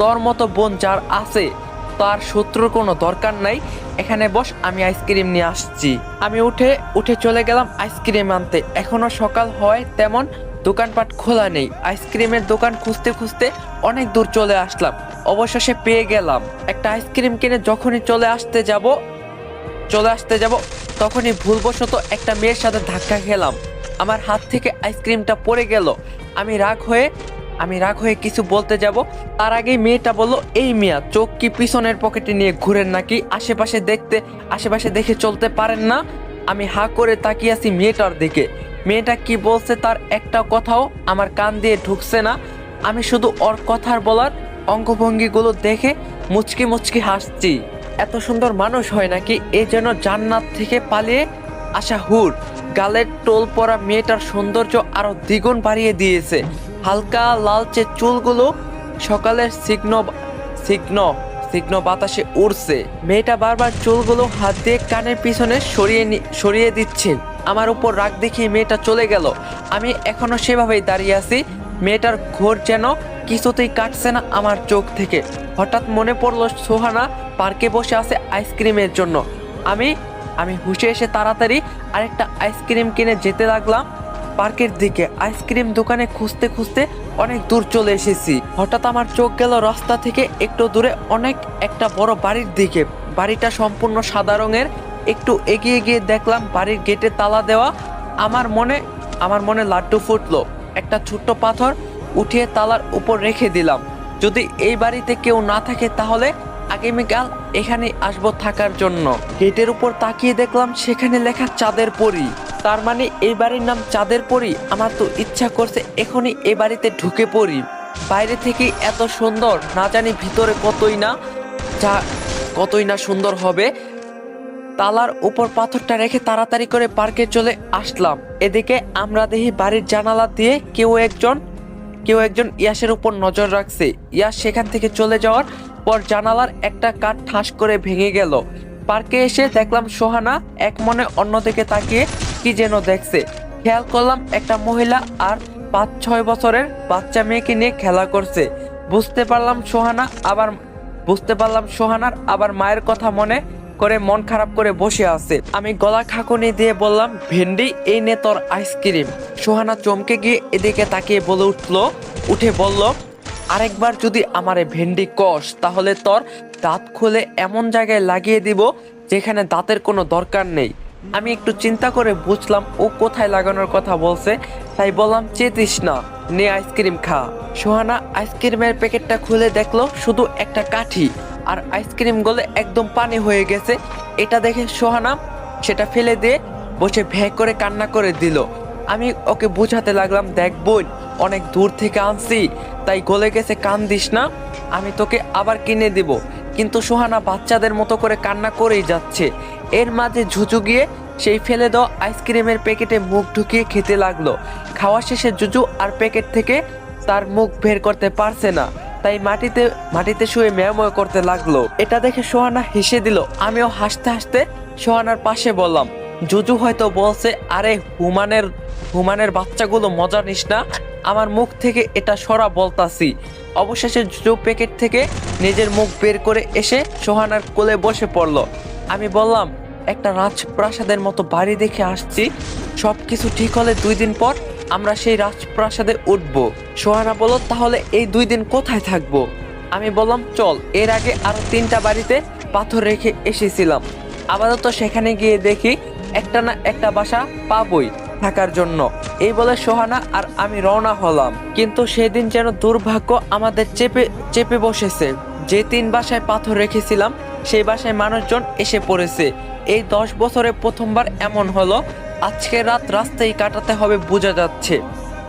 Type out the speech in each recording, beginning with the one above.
তোর মতো বোন যার আছে, তার শত্রুর কোনো দরকার নাই। এখানে বস, আমি আইসক্রিম নিয়ে আসছি। আমি উঠে উঠে চলে গেলাম আইসক্রিম আনতে। এখনও সকাল হয় তেমন, দোকানপাট খোলা নেই। আইসক্রিমের দোকান খুঁজতে খুঁজতে অনেক দূর চলে আসলাম। অবশেষে পেয়ে গেলাম। একটা আইসক্রিম কিনে যখনই চলে আসতে যাব, চলে আসতে যাব, তখনই ভুলবশত একটা মেয়ের সাথে ধাক্কা খেলাম। আমার হাত থেকে আইসক্রিমটা পড়ে গেল। আমি রাগ হয়ে আমি রাগ হয়ে কিছু বলতে যাব। তার আগেই মেয়েটা বলল, এই মিয়া, চোখ কি পিছনের পকেটে নিয়ে ঘুরেন নাকি? আশেপাশে দেখতে, আশেপাশে দেখে চলতে পারেন না? আমি হা করে তাকিয়ে আছি মেয়েটার দিকে। মেয়েটা কি বলছে তার একটা কথাও আমার কান দিয়ে ঢুকছে না। আমি শুধু ওর কথার বলার অঙ্গভঙ্গিগুলো দেখে মুচকি মুচকি হাসছি। এত সুন্দর মানুষ হয় নাকি? এই যেন জান্নাত থেকে পালিয়ে আসা হুর। গালের টোল পরা মেয়েটার সৌন্দর্য আরও দ্বিগুণ বাড়িয়ে দিয়েছে। হালকা লালচে চুলগুলো সকালের সিগ্ন সিগ্ন সিগ্ন বাতাসে উড়ছে। মেয়েটা বারবার চুলগুলো হাত দিয়ে কানের পিছনে সরিয়ে সরিয়ে দিচ্ছে। আমার উপর রাগ দেখিয়ে মেয়েটা চলে গেল। আমি এখনও সেভাবেই দাঁড়িয়ে আছি। মেয়েটার ঘোর যেন কিছুতেই কাটছে না আমার চোখ থেকে। হঠাৎ মনে পড়ল সোহানা পার্কে বসে আছে আইসক্রিমের জন্য। আমি আমি হুশে এসে তাড়াতাড়ি আরেকটা আইসক্রিম কিনে যেতে লাগলাম। পার্কের দিকে আইসক্রিম দোকানে খুঁজতে খুঁজতে অনেক দূর চলে এসেছি। হঠাৎ আমার চোখ গেল রাস্তা থেকে একটু দূরে অনেক একটা বড় বাড়ির দিকে। বাড়িটা সম্পূর্ণ সাদা রঙের। একটু এগিয়ে গিয়ে দেখলাম বাড়ির গেটে তালা দেওয়া। আমার মনে আমার মনে লাড্ডু ফুটলো। একটা ছোট্ট পাথর উঠিয়ে তালার উপর রেখে দিলাম। যদি এই বাড়িতে কেউ না থাকে তাহলে আগামীকাল এখানে আসব থাকার জন্য। গেটের উপর তাকিয়ে দেখলাম সেখানে লেখা চাঁদের পরি। তার মানে এই বাড়ির নাম চাঁদের পরি। আমার তো ইচ্ছা করছে এখনই এই বাড়িতে ঢুকে পড়ি। বাইরে থেকে এত সুন্দর, না জানি ভিতরে কতই না, যা কতই না সুন্দর হবে। তালার উপর পাথরটা রেখে তাড়াতাড়ি করে পার্কে চলে আসলাম। এদিকে আমরা দেখি বাড়ির জানালা দিয়ে কেউ একজন কেউ একজন ইয়াসের উপর নজর রাখছে। ইয়াস সেখান থেকে চলে যাওয়ার পর জানালার একটা কাঠ ঠাস করে ভেঙে গেল। পার্কে এসে দেখলাম সোহানা এক মনে অন্যদিকে তাকিয়ে কি যেন দেখছে। খেয়াল করলাম একটা মহিলা আর পাঁচ, ছয় বছরের বাচ্চা মেয়েকে নিয়ে খেলা করছে। বুঝতে পারলাম সোহানা আবার, বুঝতে পারলাম সোহানার আবার মায়ের কথা মনে করে মন খারাপ করে বসে আছে। আমি গলা খাকুনি দিয়ে বললাম, ভেন্ডি, এই নে তোর আইসক্রিম। সোহানা চমকে গিয়ে এদিকে তাকিয়ে বলে উঠল, উঠে বলল, আরেকবার যদি আমারে ভেন্ডি কষ তাহলে তোর দাঁত খুলে এমন জায়গায় লাগিয়ে দিব যেখানে দাঁতের কোনো দরকার নেই। আমি একটু চিন্তা করে বুঝলাম ও কোথায় লাগানোর কথা বলছে, তাই বললাম চেতিস না নে আইসক্রিম খা। সোহানা আইসক্রিমের প্যাকেটটা খুলে দেখল শুধু একটা কাঠি, আর আইসক্রিম গলে একদম পানি হয়ে গেছে। এটা দেখে সোহানা সেটা ফেলে দিয়ে বসে ভ্যাঁ করে কান্না করে দিল। আমি ওকে বোঝাতে লাগলাম, দেখ বোন, অনেক দূর থেকে আনছি, তাই গলে গেছে কান দিস না। আমি তোকে আবার কিনে দিব। কিন্তু সোহানা বাচ্চাদের মতো করে কান্না করেই যাচ্ছে। এর মাঝে ঝুঁচু গিয়ে সেই ফেলে দেওয়া আইসক্রিমের প্যাকেটে মুখ ঢুকিয়ে খেতে লাগল। খাওয়া শেষে জুজু আর প্যাকেট থেকে তার মুখ বের করতে পারছে না, তাই মাটিতে মাটিতে শুয়ে মেয়ময় করতে লাগল। এটা দেখে সোহানা হেসে দিল, আমিও হাসতে হাসতে সোহানার পাশে বললাম জুজু হয়তো বলছে, আরে হুমানের হুমানের বাচ্চাগুলো মজা নিস না, আমার মুখ থেকে এটা সরা বলতাছি। অবশেষে জুজু প্যাকেট থেকে নিজের মুখ বের করে এসে সোহানার কোলে বসে পড়ল। আমি বললাম একটা রাজপ্রাসাদের মতো বাড়ি দেখে আসছি। সব কিছু ঠিক হলে দুই দিন পর আমরা সেই রাজপ্রাসাদে উঠব। সোহানা বলল, তাহলে এই দুই দিন কোথায় থাকব? আমি বললাম, চল, এর আগে আরও তিনটা বাড়িতে পাথর রেখে এসেছিলাম। আপাতত সেখানে গিয়ে দেখি একটা না একটা বাসা পাবই। থাকার জন্য। এই বলে সোহানা আর আমি রওনা হলাম। কিন্তু সেদিন যেন দুর্ভাগ্য আমাদের চেপে চেপে বসেছে। যে তিন বাসায় পাথর রেখেছিলাম, সেই বাসায় মানুষজন এসে পড়েছে। এই দশ বছরে প্রথমবার এমন হলো। আজকে রাত রাস্তায় কাটাতে হবে বোঝা যাচ্ছে।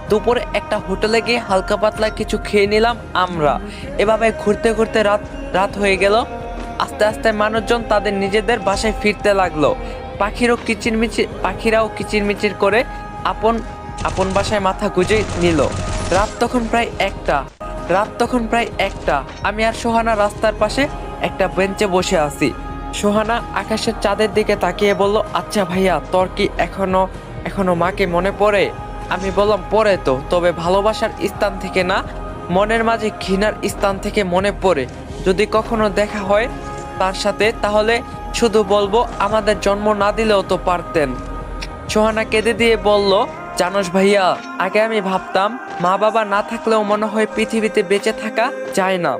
দুপুরে একটা হোটেলে গিয়ে হালকা পাতলা কিছু খেয়ে নিলাম আমরা। এভাবে ঘুরতে ঘুরতে রাত রাত হয়ে গেল। আস্তে আস্তে মানুষজন তাদের নিজেদের বাসায় ফিরতে লাগল। পাখিরও কিচিরমিচির পাখিরাও কিচিরমিচির করে আপন আপন বাসায় মাথা গুজে নিল। রাত তখন প্রায় একটা, রাত তখন প্রায় একটা। আমি আর সোহানা রাস্তার পাশে একটা বেঞ্চে বসে আছি। সোহানা আকাশের চাঁদের দিকে তাকিয়ে বলল আচ্ছা ভাইয়া, তোর কি এখনও এখনও মাকে মনে পড়ে? আমি বললাম, পড়ে তো, তবে ভালোবাসার স্থান থেকে না, মনের মাঝে ঘৃণার স্থান থেকে মনে পড়ে। যদি কখনো দেখা হয় তার সাথে, তাহলে শুধু বলব, আমাদের জন্ম না দিলেও তো পারতেন। সোহানা কেঁদে দিয়ে বলল, জানোস ভাইয়া, আগে আমি ভাবতাম, মা বাবা না থাকলেও মনে হয় পৃথিবীতে বেঁচে থাকা যায় না।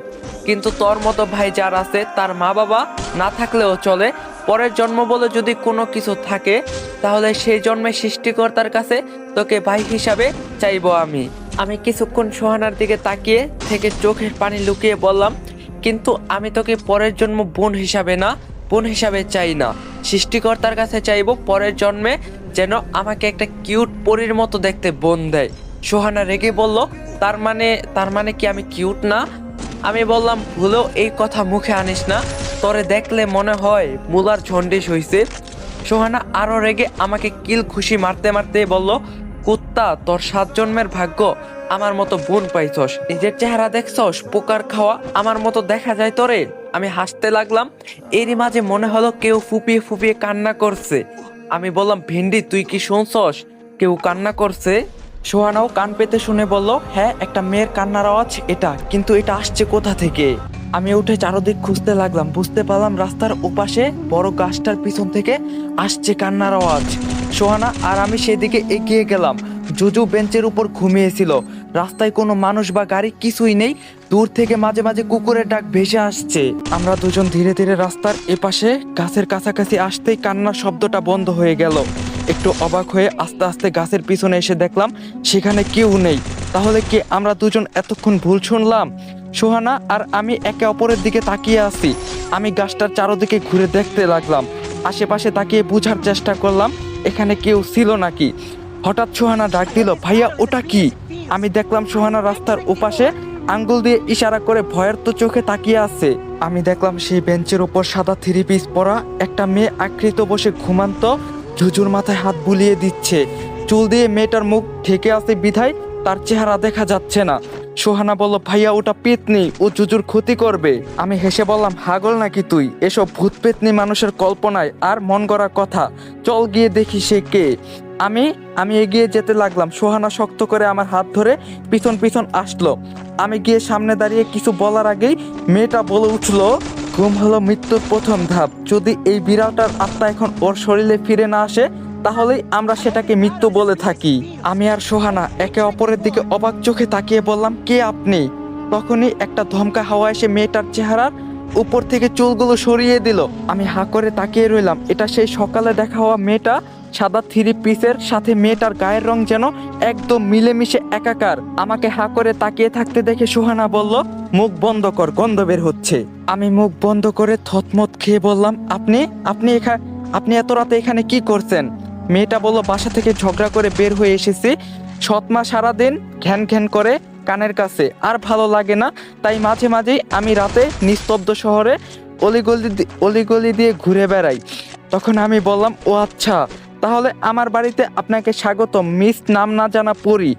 কিন্তু তোর মতো ভাই যার আছে, তার মা বাবা না থাকলেও চলে। পরের জন্ম বলে যদি কোনো কিছু থাকে, তাহলে সেই জন্মে সৃষ্টিকর্তার কাছে তোকে ভাই হিসাবে চাইব আমি। আমি কিছুক্ষণ সোহানার দিকে তাকিয়ে থেকে চোখের পানি লুকিয়ে বললাম, কিন্তু আমি তোকে পরের জন্ম বোন হিসাবে না বোন হিসাবে চাই না। সৃষ্টিকর্তার কাছে চাইব পরের জন্মে যেন আমাকে একটা কিউট পরীর মতো দেখতে বোন দেয়। সোহানা রেগে বলল, তার মানে তার মানে কি আমি কিউট না? আমি বললাম, ভুলেও এই কথা মুখে আনিস না। তরে দেখলে মনে হয় মুলার ঝন্ডিস হইছে। সোহানা আরও রেগে আমাকে কিল খুশি মারতে মারতে বলল, কুত্তা, তোর সাত জন্মের ভাগ্য। আমার মতো বোন পাইছস, নিজের চেহারা দেখছস, পোকার খাওয়া, আমার মতো দেখা যায় তোরে? আমি হাসতে লাগলাম, এরই মাঝে মনে হলো কেউ ফুপিয়ে ফুপিয়ে কান্না করছে। আমি বললাম, ভিন্ডি, তুই কি শুনছস? কেউ কান্না করছে? সোহানাও কান পেতে শুনে বলল হ্যাঁ একটা মেয়ের কান্নার আওয়াজ এটা, কিন্তু এটা আসছে কোথা থেকে? আমি উঠে চারদিক খুঁজতে লাগলাম, বুঝতে পারলাম রাস্তার ওপাশে বড় গাছটার পিছন থেকে আসছে কান্নার আওয়াজ। সোহানা আর আমি সেদিকে এগিয়ে গেলাম, জুজু বেঞ্চের উপর ঘুমিয়েছিল। রাস্তায় কোনো মানুষ বা গাড়ি কিছুই নেই, দূর থেকে মাঝে মাঝে কুকুরের ডাক ভেসে আসছে। আমরা দুজন ধীরে ধীরে রাস্তার এপাশে গাছের কাছাকাছি আসতেই কান্নার শব্দটা বন্ধ হয়ে গেল। একটু অবাক হয়ে আস্তে আস্তে গাছের পিছনে এসে দেখলাম, সেখানে কেউ নেই। তাহলে কি আমরা দুজন এতক্ষণ ভুল শুনলাম? সোহানা আর আমি একে অপরের দিকে তাকিয়ে আছি। আমি গাছটার চারদিকে ঘুরে দেখতে লাগলাম। আশেপাশে তাকিয়ে বোঝার চেষ্টা করলাম, এখানে কেউ ছিল নাকি? হঠাৎ সোহানা ডাক দিল, ভাইয়া, ওটা কি? আমি দেখলাম সোহানা রাস্তার ওপাশে আঙ্গুল দিয়ে ইশারা করে ভয়ের তো চোখে তাকিয়ে আছে। আমি দেখলাম সেই বেঞ্চের ওপর সাদা থ্রি পিস পরা একটা মেয়ে আকৃত বসে ঘুমান্ত ঝুঝুর মাথায় হাত বুলিয়ে দিচ্ছে। চুল দিয়ে মেয়েটার মুখ ঢেকে আছে বিধায় তার চেহারা দেখা যাচ্ছে না। সোহানা বলল, ভাইয়া, ওটা পেতনি, ও জুজুর ক্ষতি করবে। আমি হেসে বললাম, হাগল নাকি তুই? এসব ভূত পেতনি মানুষের কল্পনায় আর মন গড়া কথা। চল গিয়ে দেখি সে কে। আমি আমি এগিয়ে যেতে লাগলাম। সোহানা শক্ত করে আমার হাত ধরে পিছন পিছন আসলো। আমি গিয়ে সামনে দাঁড়িয়ে কিছু বলার আগেই মেয়েটা বলে উঠল, ঘুম হলো মৃত্যুর প্রথম ধাপ। যদি এই বিড়ালটার আত্মা এখন ওর শরীরে ফিরে না আসে, তাহলেই আমরা সেটাকে মৃত্যু বলে থাকি। আমি আর সোহানা একে অপরের দিকে অবাক চোখে তাকিয়ে বললাম, কে আপনি? তখনই একটা ধমকা হাওয়া এসে মেয়েটার চেহারার উপর থেকে চুলগুলো সরিয়ে দিল। আমি হা করে তাকিয়ে রইলাম। এটা সেই সকালে দেখা হওয়া মেয়েটা সাদা থ্রি পিসের সাথে মেয়েটার গায়ের রং যেন একদম মিলেমিশে একাকার। আমাকে হা করে তাকিয়ে থাকতে দেখে সুহানা বলল, মুখ বন্ধ কর, গন্ধ বের হচ্ছে। আমি মুখ বন্ধ করে থতমত খেয়ে বললাম, আপনি আপনি এখানে আপনি এত রাতে এখানে কি করছেন? মেয়েটা বলল, বাসা থেকে ঝগড়া করে বের হয়ে এসেছি। সৎমা সারাদিন ঘ্যান ঘ্যান করে কানের কাছে। আর ভালো লাগে না, তাই মাঝে মাঝেই আমি রাতে নিস্তব্ধ শহরে অলিগলি অলিগলি দিয়ে ঘুরে বেড়াই। তখন আমি বললাম, ও আচ্ছা। তাহলে আমার বাড়িতে আপনাকে স্বাগত মিস নাম না জানা পড়ি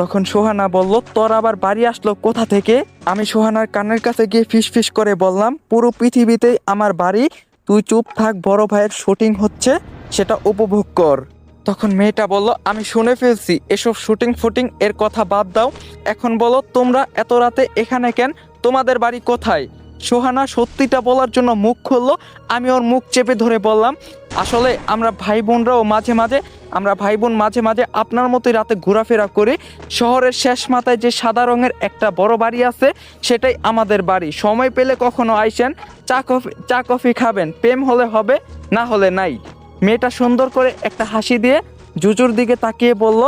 তখন সোহানা বলল, তোর আবার বাড়ি আসলো কোথা থেকে? আমি সোহানার কানের কাছে গিয়ে ফিস ফিস করে বললাম, পুরো পৃথিবীতেই আমার বাড়ি, তুই চুপ থাক, বড় ভাইয়ের শুটিং হচ্ছে, সেটা উপভোগ কর। তখন মেয়েটা বলল, আমি শুনে ফেলছি, এসব শুটিং ফুটিং এর কথা বাদ দাও। এখন বলো, তোমরা এত রাতে এখানে কেন? তোমাদের বাড়ি কোথায়? সোহানা সত্যিটা বলার জন্য মুখ খুললো। আমি ওর মুখ চেপে ধরে বললাম, আসলে আমরা ভাই বোনরাও মাঝে মাঝে, আমরা ভাই বোন মাঝে মাঝে আপনার মতোই রাতে ঘোরাফেরা করি। শহরের শেষ মাথায় যে সাদা রঙের একটা বড় বাড়ি আছে, সেটাই আমাদের বাড়ি। সময় পেলে কখনো আইসেন, চা কফি চা কফি খাবেন, প্রেম হলে হবে, না হলে নাই। মেয়েটা সুন্দর করে একটা হাসি দিয়ে জুজুর দিকে তাকিয়ে বলল,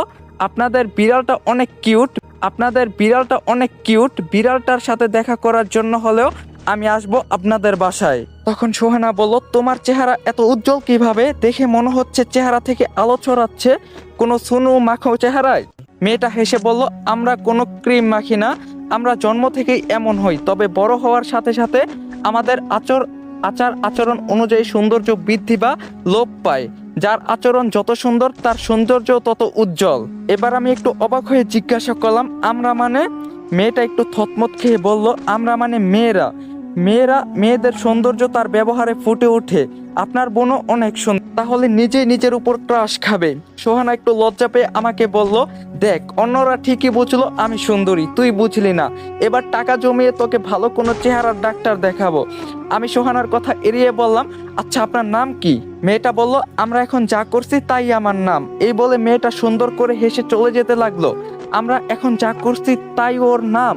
আপনাদের বিড়ালটা অনেক কিউট, আপনাদের বিড়ালটা অনেক কিউট। বিড়ালটার সাথে দেখা করার জন্য হলেও আমি আসব আপনাদের বাসায়। তখন সোহানা বলল, তোমার চেহারা এত উজ্জ্বল কীভাবে? দেখে মনে হচ্ছে চেহারা থেকে আলো ছড়াচ্ছে। কোনো সুনু মাখো চেহারায়? মেয়েটা হেসে বলল, আমরা কোনো ক্রিম মাখি না। আমরা জন্ম থেকেই এমন হই। তবে বড় হওয়ার সাথে সাথে আমাদের আচর, আচার আচরণ অনুযায়ী সৌন্দর্য বৃদ্ধি বা লোপ পায়। যার আচরণ যত সুন্দর, তার সৌন্দর্য তত উজ্জ্বল। এবার আমি একটু অবাক হয়ে জিজ্ঞাসা করলাম, আমরা মানে? মেয়েটা একটু থতমত খেয়ে বলল, আমরা মানে মেয়েরা। মেয়েরা, মেয়েদের সৌন্দর্য তার ব্যবহারে ফুটে ওঠে। আপনার বোনও অনেক সুন্দর তাহলে নিজেই নিজের উপর ক্রাশ খাবে। সোহানা একটু লজ্জা পেয়ে আমাকে বলল, দেখ, অন্যরা ঠিকই বুঝলো, আমি সুন্দরী, তুই বুঝলি না। এবার টাকা জমিয়ে তোকে ভালো কোনো চেহারার ডাক্তার দেখাবো। আমি সোহানার কথা এড়িয়ে বললাম আচ্ছা আপনার নাম কি? মেয়েটা বলল, আমরা এখন যা করছি তাই আমার নাম। এই বলে মেয়েটা সুন্দর করে হেসে চলে যেতে লাগল, আমরা এখন যা করছি তাই ওর নাম।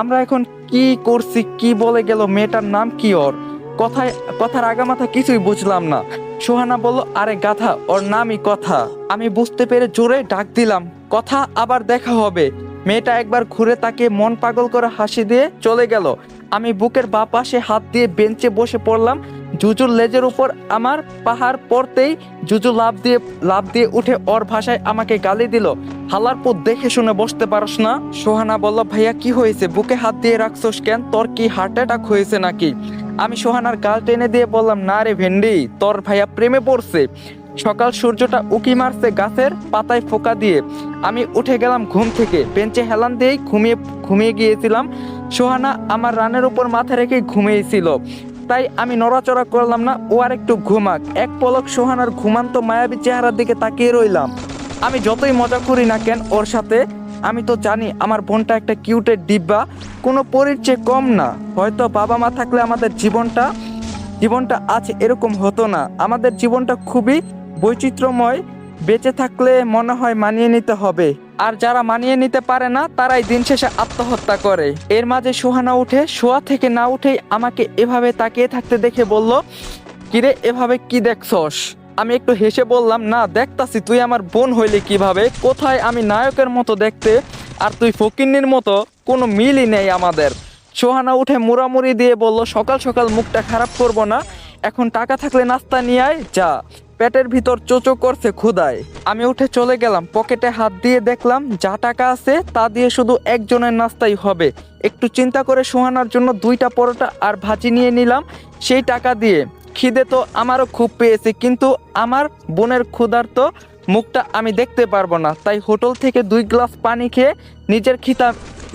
আমরা এখন কি করছি, কি বলে গেল, মেয়েটার নাম কি ওর? কথায়, কথার আগামাথা কিছুই বুঝলাম না। সোহানা বলল, আরে গাথা ওর নামই কথা। আমি বুঝতে পেরে জোরে ডাক দিলাম। কথা আবার দেখা হবে। মেয়েটা একবার ঘুরে তাকে মন পাগল করে হাসি দিয়ে চলে গেল। আমি বুকের বা পাশে হাত দিয়ে বেঞ্চে বসে পড়লাম। জুজুর লেজের উপর আমার পাহাড় পড়তেই জুজু লাভ দিয়ে লাভ দিয়ে উঠে ওর ভাষায় আমাকে গালি দিল। হালার পুত, দেখে শুনে বসতে পারস না। সোহানা বলল, ভাইয়া, কি হয়েছে? বুকে হাত দিয়ে রাখছোস কেন? তোর কি হার্ট অ্যাটাক হয়েছে নাকি? আমি সোহানার গাল টেনে দিয়ে বললাম, না রে ভেন্ডি, তোর ভাইয়া প্রেমে পড়ছে। সকাল সূর্যটা উকি মারছে গাছের পাতায় ফোকা দিয়ে। আমি উঠে গেলাম ঘুম থেকে। বেঞ্চে হেলান দিয়েই ঘুমিয়ে ঘুমিয়ে গিয়েছিলাম। সোহানা আমার রানের উপর মাথা রেখে ঘুমিয়েছিল। তাই আমি নড়াচড়া করলাম না, ও আর একটু ঘুমাক। এক পলক সোহানার ঘুমান্ত মায়াবী চেহারার দিকে তাকিয়ে রইলাম। আমি যতই মজা করি না কেন, ওর সাথে, আমি তো জানি আমার বোনটা একটা কিউটের ডিব্বা, কোনো পরীর চেয়ে কম না। হয়তো বাবা মা থাকলে আমাদের জীবনটা জীবনটা আজ এরকম হতো না। আমাদের জীবনটা খুবই বৈচিত্র্যময় বেঁচে থাকলে মনে হয় মানিয়ে নিতে হবে। আর যারা মানিয়ে নিতে পারে না, তারাই দিন শেষে আত্মহত্যা করে। এর মাঝে সোহানা উঠে, শোয়া থেকে না উঠেই আমাকে এভাবে তাকিয়ে থাকতে দেখে বলল, কিরে, এভাবে কি দেখছস? আমি একটু হেসে বললাম, না, দেখতাছি, তুই আমার বোন হইলে কীভাবে? কোথায় আমি নায়কের মতো দেখতে? আর তুই ফকিন্নির মতো? কোনো মিলই নেই আমাদের। সোহানা উঠে মুড়ামুড়ি দিয়ে বলল, সকাল সকাল মুখটা খারাপ করব না। এখন টাকা থাকলে নাস্তা নিয়ে আয়, যা। পেটের ভিতর চোচো করছে ক্ষুদায় আমি উঠে চলে গেলাম, পকেটে হাত দিয়ে দেখলাম যা টাকা আছে তা দিয়ে শুধু একজনের নাস্তাই হবে। একটু চিন্তা করে সোহানার জন্য দুইটা পরোটা আর ভাজি নিয়ে নিলাম সেই টাকা দিয়ে। খিদে তো আমারও খুব পেয়েছে, কিন্তু আমার বোনের ক্ষুধার তো মুখটা আমি দেখতে পারব না। তাই হোটেল থেকে দুই গ্লাস পানি খেয়ে নিজের খিদা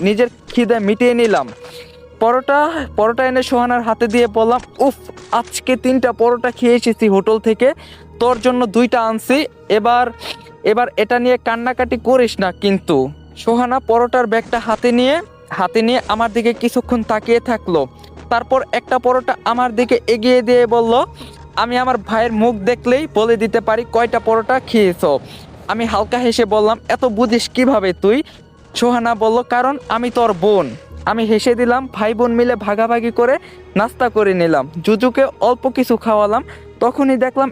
নিজের খিদে মিটিয়ে নিলাম। পরোটা পরোটা এনে সোহানার হাতে দিয়ে বললাম, উফ, আজকে তিনটা পরোটা খেয়ে এসেছি হোটেল থেকে। তোর জন্য দুইটা আনছি। এবার এবার এটা নিয়ে কান্নাকাটি করিস না কিন্তু। সোহানা পরোটার ব্যাগটা হাতে নিয়ে হাতে নিয়ে আমার দিকে কিছুক্ষণ তাকিয়ে থাকল। তারপর একটা পরোটা আমার দিকে এগিয়ে দিয়ে বলল, আমি আমার ভাইয়ের মুখ দেখলেই বলে দিতে পারি কয়টা পরোটা খেয়েছো। আমি হালকা হেসে বললাম, এত বুঝিস কীভাবে তুই? সোহানা বলল, কারণ আমি তোর বোন। আমি হেসে দিলাম ভাই বোন মিলে ভাগাভাগি করে নাস্তা করে নিলাম। জুজুকে অল্প কিছু খাওয়ালাম, তখনই দেখলাম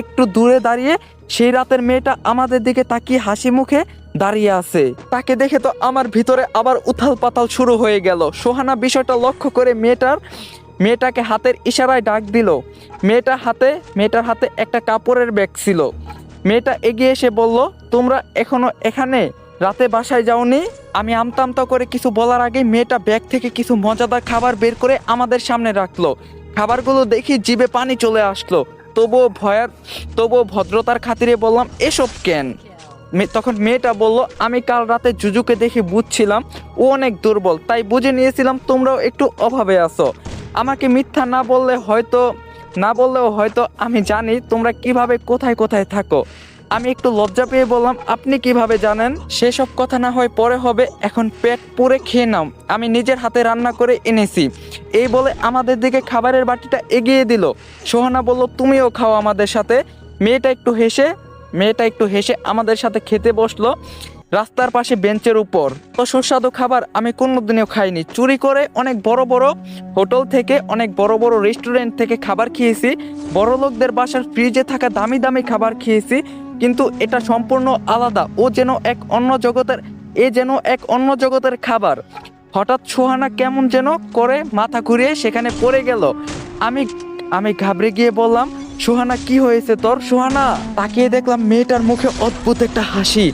একটু দূরে দাঁড়িয়ে সেই রাতের মেয়েটা আমাদের দিকে তাকিয়ে হাসি মুখে দাঁড়িয়ে আছে। তাকে দেখে তো আমার ভিতরে আবার উথাল পাতাল শুরু হয়ে গেল। সোহানা বিষয়টা লক্ষ্য করে মেয়েটার, মেয়েটাকে হাতের ইশারায় ডাক দিল। মেয়েটা হাতে, মেয়েটার হাতে একটা কাপড়ের ব্যাগ ছিল। মেয়েটা এগিয়ে এসে বলল, তোমরা এখনও এখানে? রাতে বাসায় যাওনি? আমি আমতা আমতা করে কিছু বলার আগে মেয়েটা ব্যাগ থেকে কিছু মজাদার খাবার বের করে আমাদের সামনে রাখল। খাবারগুলো দেখি জিভে পানি চলে আসলো। তবুও ভয়ার তবুও ভদ্রতার খাতিরে বললাম, এসব কেন? তখন মেয়েটা বলল, আমি কাল রাতে জুজুকে দেখে বুঝছিলাম, ও অনেক দুর্বল, তাই বুঝে নিয়েছিলাম তোমরাও একটু অভাবে আছো। আমাকে মিথ্যা না বললে হয়তো না বললেও হয়তো আমি জানি তোমরা কীভাবে কোথায় কোথায় থাকো। আমি একটু লজ্জা পেয়ে বললাম, আপনি কীভাবে জানেন? সেসব কথা না হয় পরে হবে, এখন পেট পুরে খেয়ে নাও। আমি নিজের হাতে রান্না করে এনেছি। এই বলে আমাদের দিকে খাবারের বাটিটা এগিয়ে দিল। সোহানা বলল, তুমিও খাও আমাদের সাথে। মেয়েটা একটু হেসে, মেয়েটা একটু হেসে আমাদের সাথে খেতে বসল রাস্তার পাশে বেঞ্চের উপর। তো সুস্বাদু খাবার আমি কোনোদিনও খাইনি। চুরি করে অনেক বড় বড় হোটেল থেকে, অনেক বড় বড় রেস্টুরেন্ট থেকে খাবার খেয়েছি। বড় লোকদের বাসার ফ্রিজে থাকা দামি দামি খাবার খেয়েছি। কিন্তু এটা সম্পূর্ণ আলাদা। ও যেন এক অন্য জগতের, এ যেন এক অন্য জগতের খাবার। হঠাৎ সোহানা কেমন যেন করে মাথা ঘুরিয়ে সেখানে পড়ে গেল। আমি আমি ঘাবড়ে গিয়ে বললাম, সোহানা, কি হয়েছে তোর? সোহানা! তাকিয়ে দেখলাম মেয়েটার মুখে অদ্ভুত একটা হাসি।